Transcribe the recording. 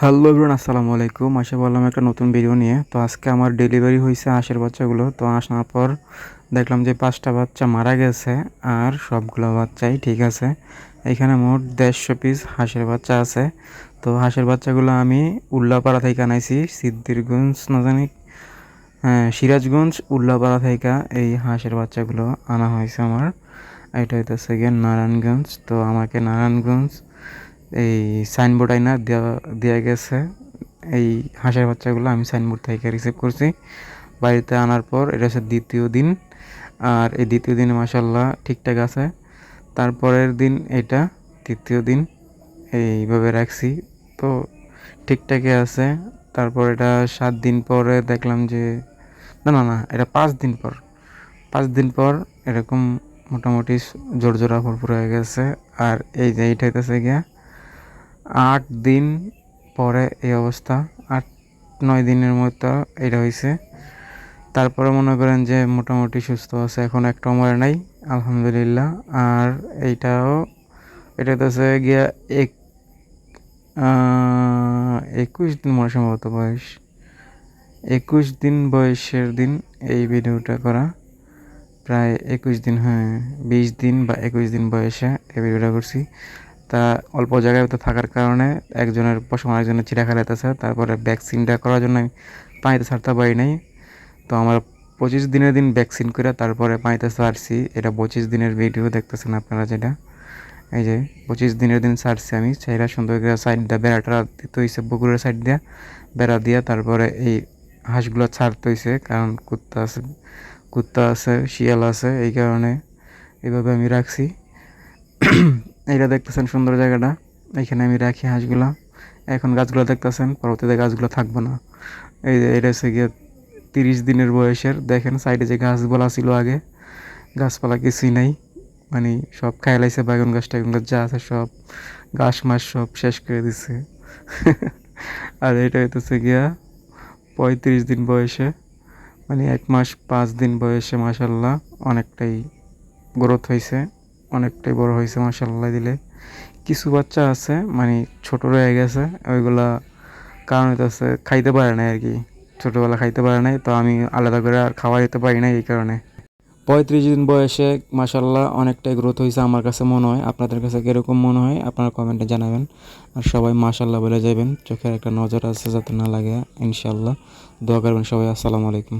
Hello everyone, আসসালামু আলাইকুম। আশা বললাম একটা নতুন ভিডিও নিয়ে। তো আজকে আমার ডেলিভারি হয়েছে হাঁসের বাচ্চাগুলো। তো আসার পর দেখলাম যে পাঁচটা বাচ্চা মারা গেছে আর সবগুলো বাচ্চাই ঠিক আছে। এখানে মোট দেড়শো পিস হাঁসের বাচ্চা আছে। তো হাঁসের বাচ্চাগুলো আমি উল্লাপাড়া থেকে আনাইছি সিদ্দিরগঞ্জ না জানি হ্যাঁ সিরাজগঞ্জ উল্লাপাড়া থেকে এই হাঁসের বাচ্চাগুলো আনা হয়েছে আমার। এটা হইতেছে গিয়ে নারায়ণগঞ্জ। তো আমাকে নারায়ণগঞ্জ এই সাইনবোর্ড আইনা দেওয়া দেওয়া গেছে। এই হাঁসের বাচ্চাগুলো আমি সাইনবোর্ড থেকে রিসিভ করছি। বাড়িতে আনার পর এটা হচ্ছে দ্বিতীয় দিন। আর এই দ্বিতীয় দিনে মাসাল্লাহ ঠিকঠাক আছে। তারপরের দিন এটা তৃতীয় দিন। এইভাবে রাখছি। তো ঠিকঠাকই আছে। তারপর এটা সাত দিন পরে দেখলাম যে, না না না, এটা পাঁচ দিন পর। পাঁচ দিন পর এরকম মোটামুটি জোর জোড়া ভরপুর হয়ে গেছে। আর এই যে এইটা হইতেছে গিয়া আট দিন পরে এই অবস্থা। আট, নয় দিনের মতো এটা হয়েছে তারপরে মনে করেন যে মোটামুটি সুস্থ আছে, এখন একটা মরে নাই, আলহামদুলিল্লাহ। আর এইটাও এটা হচ্ছে গিয়া এক একুশ দিন মনে সম্ভবত বয়স। একুশ দিন বয়সের দিন এই ভিডিওটা করা। প্রায় একুশ দিন হ্যাঁ বিশ দিন বা একুশ দিন বয়সে এই ভিডিওটা করছি। তা অল্প জায়গায় তো থাকার কারণে একজনের পশম আরেকজনের চিরা খেলাইতেছে তারপরে ভ্যাকসিনটা করার জন্য আমি পানিতে ছাড়তে পারি নাই। তো আমার পঁচিশ দিনের দিন ভ্যাকসিন করে তারপরে পানিতে ছাড়ছি। এটা পঁচিশ দিনের ভিডিও দেখতেছেন আপনারা যেটা? এই যে, পঁচিশ দিনের দিন ছাড়ছি আমি। চাইরা সুন্দর করে সাইড দিয়ে বেড়াটা দিতে হয়েছে পুকুরের সাইড দিয়ে বেড়া দিয়া তারপরে এই হাঁসগুলো ছাড়তে হয়েছে কারণ কুত্তা আছে কুত্তা আছে, শিয়াল আছে, এই কারণে এইভাবে আমি রাখছি। এইটা দেখতেছেন সুন্দর জায়গাটা। এখানে আমি রাখি হাঁসগুলা। এখন গাছগুলো দেখতেছেন, পরবর্তীতে গাছগুলো থাকব না। এই যে এটা হচ্ছে গিয়ে তিরিশ দিনের বয়সের। দেখেন সাইডে যে গাছগুলো ছিল আগে, গাছপালা কিছুই নাই। মানে সব খাইলাইছে, বাগান গাছ টাগান গাছ যা আছে সব। ঘাস মাস সব শেষ করে দিছে। আর এটা হইতেছে গিয়া পঁয়ত্রিশ দিন বয়সে মানে এক মাস পাঁচ দিন বয়সে মাসাল্লাহ অনেকটাই গ্রোথ হয়েছে অনেকটাই বড় হয়েছে মাসাল্লাহ দিলে। কিছু বাচ্চা আছে মানে ছোট রয়ে গেছে, ওইগুলা কারণ হইতেছে খাইতে পারে না আর কি ছোটোবেলা খাইতে পারে নাই, তো আমি আলাদা করে আর খাওয়া দিতে পারি না এই কারণে। পঁয়ত্রিশ দিন বয়সে মাসাল্লাহ অনেকটাই গ্রোথ হয়েছে আমার কাছে মনে হয়। আপনাদের কাছে কীরকম মনে হয়, আপনারা কমেন্টে জানাবেন। আর সবাই মাসাল্লাহ বলে যাবেন, চোখের একটা নজর আছে যাতে না লাগে ইনশাল্লাহ দোয়া করবেন সবাই, আসসালামু আলাইকুম।